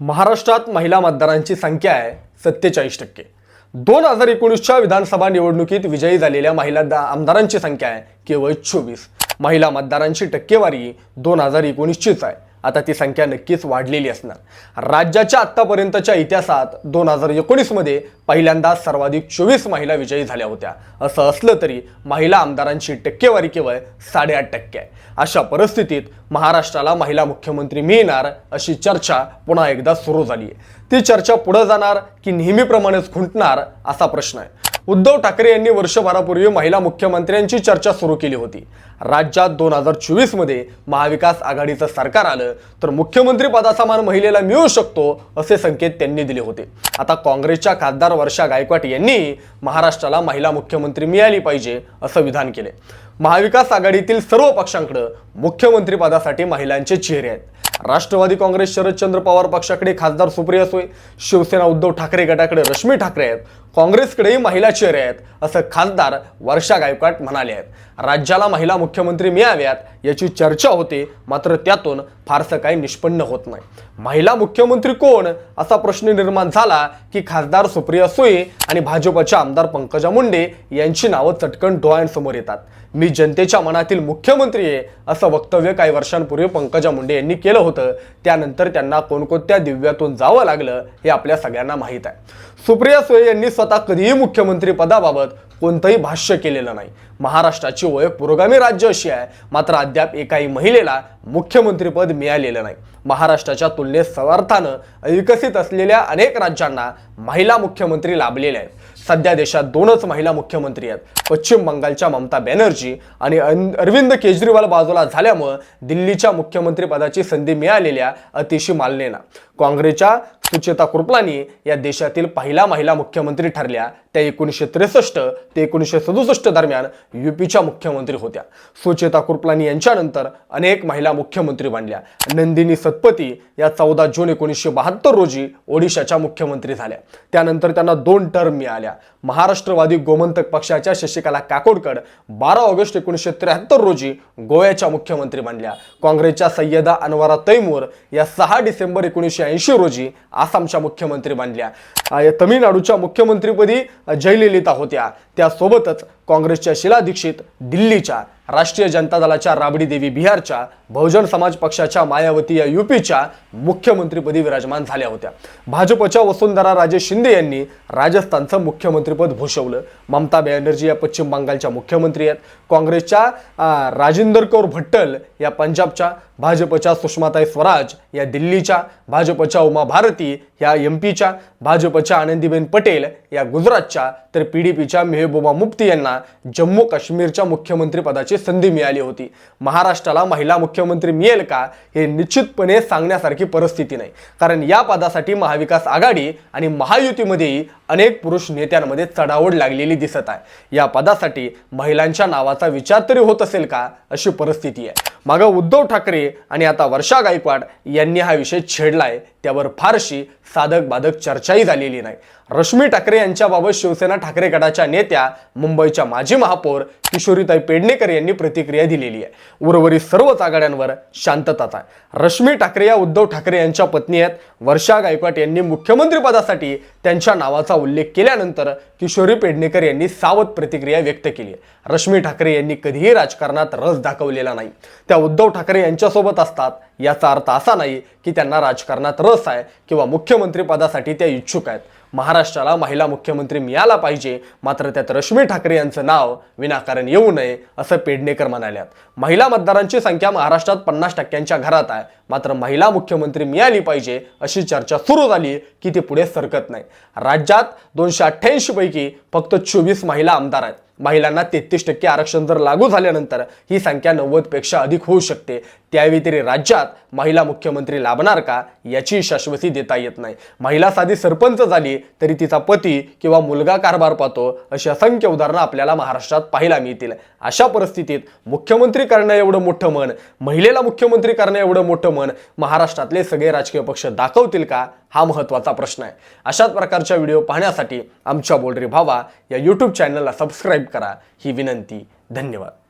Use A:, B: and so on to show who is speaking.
A: महाराष्ट्रात महिला मतदारांची संख्या आहे सत्तेचाळीस टक्के. दोन हजार एकोणीसच्या विधानसभा निवडणुकीत विजयी झालेल्या महिला दा- आमदारांची संख्या आहे केवळ चोवीस. महिला मतदारांची टक्केवारी दोन हजार एकोणीसचीच आहे. आता ती संख्या नक्कीच वाढलेली असणार. राज्याच्या आत्तापर्यंतच्या इतिहासात दोन हजार एकोणीसमध्ये पहिल्यांदा सर्वाधिक चोवीस महिला विजयी झाल्या होत्या. असं असलं तरी महिला आमदारांची टक्केवारी केवळ साडेआठ टक्के आहे. अशा परिस्थितीत महाराष्ट्राला महिला मुख्यमंत्री मिळणार अशी चर्चा पुन्हा एकदा सुरू झाली आहे ती चर्चा पुढे जाणार की नेहमीप्रमाणेच खुंटणार असा प्रश्न आहे. उद्धव ठाकरे यांनी वर्षभरापूर्वी महिला मुख्यमंत्र्यांची चर्चा सुरू केली होती. राज्यात दोन हजार चोवीसमध्ये महाविकास आघाडीचं सरकार आलं तर मुख्यमंत्री पदाचा मान महिलेला मिळू शकतो असे संकेत त्यांनी दिले होते. आता काँग्रेसच्या खासदार वर्षा गायकवाड यांनी महाराष्ट्राला महिला मुख्यमंत्री मिळाली पाहिजे असं विधान केले. महाविकास आघाडीतील सर्व पक्षांकडे मुख्यमंत्री पदासाठी महिलांचे चेहरे आहेत. राष्ट्रवादी काँग्रेस शरदचंद्र पवार पक्षाकडे खासदार सुप्रिया सोय शिवसेना उद्धव ठाकरे गटाकडे रश्मी ठाकरे आहेत. काँग्रेसकडेही महिला चेहरे आहेत असं खासदार वर्षा गायकवाड म्हणाले आहेत. राज्याला महिला मुख्यमंत्री मिळाव्यात याची चर्चा होते मात्र त्यातून फारसं काही निष्पन्न होत नाही. महिला मुख्यमंत्री कोण? असा प्रश्न निर्माण झाला की खासदार सुप्रिया सुळे आणि भाजपच्या आमदार पंकजा मुंडे यांची नावं चटकन डोळ्यांसमोर येतात. मी जनतेच्या मनातील मुख्यमंत्री आहे असं वक्तव्य काही वर्षांपूर्वी पंकजा मुंडे यांनी केलं होतं. त्यानंतर त्यांना कोणकोणत्या दिव्यातून जावं लागलं हे आपल्या सगळ्यांना माहीत आहे. सुप्रिया सुळे यांनी स्वतः कधीही मुख्यमंत्री पदाबाबत कोणतंही भाष्य केलेलं नाही. महाराष्ट्राची ओळख पुरोगामी राज्य अशी आहे मात्र अद्याप एकाही महिलेला मुख्यमंत्रीपद मिळालेलं नाही. महाराष्ट्राच्या तुलनेत सर्वार्थानं विकसित असलेल्या अनेक राज्यांना महिला मुख्यमंत्री लाभलेल्या आहेत. सध्या देशात दोनच महिला मुख्यमंत्री आहेत. पश्चिम बंगालच्या ममता बॅनर्जी आणि अरविंद केजरीवाल बाजूला झाल्यामुळं दिल्लीच्या मुख्यमंत्रीपदाची संधी मिळालेल्या अतिशी मालनेना काँग्रेसच्या सुचेता कृपलानी या देशातील पहिला महिला मुख्यमंत्री ठरल्या. त्या एकोणीसशे त्रेसष्ट ते एकोणीसशे सदुसष्ट दरम्यान युपीच्या मुख्यमंत्री होत्या. सुचेता कृपलानी यांच्यानंतर अनेक महिला मुख्यमंत्री बनल्या. नंदिनी सतपती या चौदा जून एकोणीसशे बहात्तर रोजी ओडिशाच्या मुख्यमंत्री झाल्या. त्यानंतर त्यांना दोन टर्म मिळाल्या. महाराष्ट्रवादी गोमंतक पक्षाच्या शशिकला काकोडकर बारा ऑगस्ट एकोणीसशे त्र्याहत्तर रोजी गोव्याच्या मुख्यमंत्री बनल्या. काँग्रेसच्या सय्यदा अनवारा तैमूर या सहा डिसेंबर एकोणीसशे ऐंशी रोजी आसामच्या मुख्यमंत्री बनल्या. या तमिळनाडूच्या मुख्यमंत्रीपदी जयललिता होत्या. त्यासोबतच काँग्रेसच्या शिला दीक्षित दिल्लीच्या राष्ट्रीय जनता दलाच्या राबडी देवी बिहारच्या बहुजन समाज पक्षाच्या मायावती या युपीच्या मुख्यमंत्रीपदी विराजमान झाल्या होत्या. भाजपच्या वसुंधरा राजे शिंदे यांनी राजस्थानचं मुख्यमंत्रीपद भूषवलं. ममता बॅनर्जी या पश्चिम बंगालच्या मुख्यमंत्री आहेत. काँग्रेसच्या राजेंदर कौर भट्टल या पंजाबच्या भाजपच्या सुषमाताई स्वराज या दिल्लीच्या भाजपच्या उमा भारती या एम पीच्या भाजपच्या आनंदीबेन पटेल या गुजरातच्या तर पी डी पीच्या मेहबूबा मुफ्ती यांना जम्मू काश्मीरच्या मुख्यमंत्रीपदाची करण्याची संधी मिळाली होती. महाराष्ट्राला महिला मुख्यमंत्री मिळेल का हे निश्चितपणे सांगण्यासारखी परिस्थिती नाही. कारण या पदासाठी महाविकास आघाडी आणि महायुतीमध्येही अनेक पुरुष नेत्यांमध्ये चढावड लागलेली दिसत आहे. या पदासाठी महिलांच्या नावाचा विचार तरी होत असेल का अशी परिस्थिती आहे. मागं उद्धव ठाकरे आणि आता वर्षा गायकवाड यांनी हा विषय छेडलाय. त्यावर फारशी साधक बाधक चर्चाही झालेली नाही. रश्मी ठाकरे यांच्याबाबत शिवसेना ठाकरे गटाच्या नेत्या मुंबईच्या माजी महापौर किशोरीताई पेडणेकर यांनी प्रतिक्रिया दिलेली आहे. उर्वरित सर्वच आघाड्यांवर शांतताच आहे. रश्मी ठाकरे या उद्धव ठाकरे यांच्या पत्नी आहेत. वर्षा गायकवाड यांनी मुख्यमंत्रीपदासाठी त्यांच्या नावाचा उल्लेख केल्यानंतर किशोरी पेडणेकर यांनी सावध प्रतिक्रिया व्यक्त केली आहे. रश्मी ठाकरे यांनी कधीही राजकारणात रस दाखवलेला नाही. त्या उद्धव ठाकरे यांच्यासोबत असतात याचा अर्थ असा नाही की त्यांना राजकारणात रस आहे किंवा मुख्यमंत्रीपदासाठी त्या इच्छुक आहेत. महाराष्ट्राला महिला मुख्यमंत्री मिळाला पाहिजे मात्र त्यात रश्मी ठाकरे यांचं नाव विनाकारण येऊ नये असं पेडणेकर म्हणाल्यात. महिला मतदारांची संख्या महाराष्ट्रात पन्नास टक्क्यांच्या घरात आहे मात्र महिला मुख्यमंत्री मिळाली पाहिजे अशी चर्चा सुरू झाली की ती पुढे सरकत नाही. राज्यात दोनशे अठ्ठ्याऐंशी पैकी फक्त चोवीस महिला आमदार आहेत. महिलांना तेहतीस टक्के आरक्षण जर लागू झाल्यानंतर ही संख्या नव्वदपेक्षा अधिक होऊ शकते. त्यावेळी तरी राज्यात महिला मुख्यमंत्री लाभणार का याची शाश्वती देता येत नाही. महिला साधी सरपंच झाली तरी तिचा पती किंवा मुलगा कारभार पाहतो अशी असंख्य उदाहरणं आपल्याला महाराष्ट्रात पाहायला मिळतील. अशा परिस्थितीत मुख्यमंत्री करणं एवढं मोठं मन महिलेला मुख्यमंत्री करणं एवढं मोठं मन महाराष्ट्रातले सगळे राजकीय पक्ष दाखवतील का हा महत्त्वाचा प्रश्न आहे. अशाच प्रकारच्या व्हिडिओ पाहण्यासाठी आमच्या बोलरी भावा या यूट्यूब चॅनलला सबस्क्राईब करा. ही विनंती. धन्यवाद.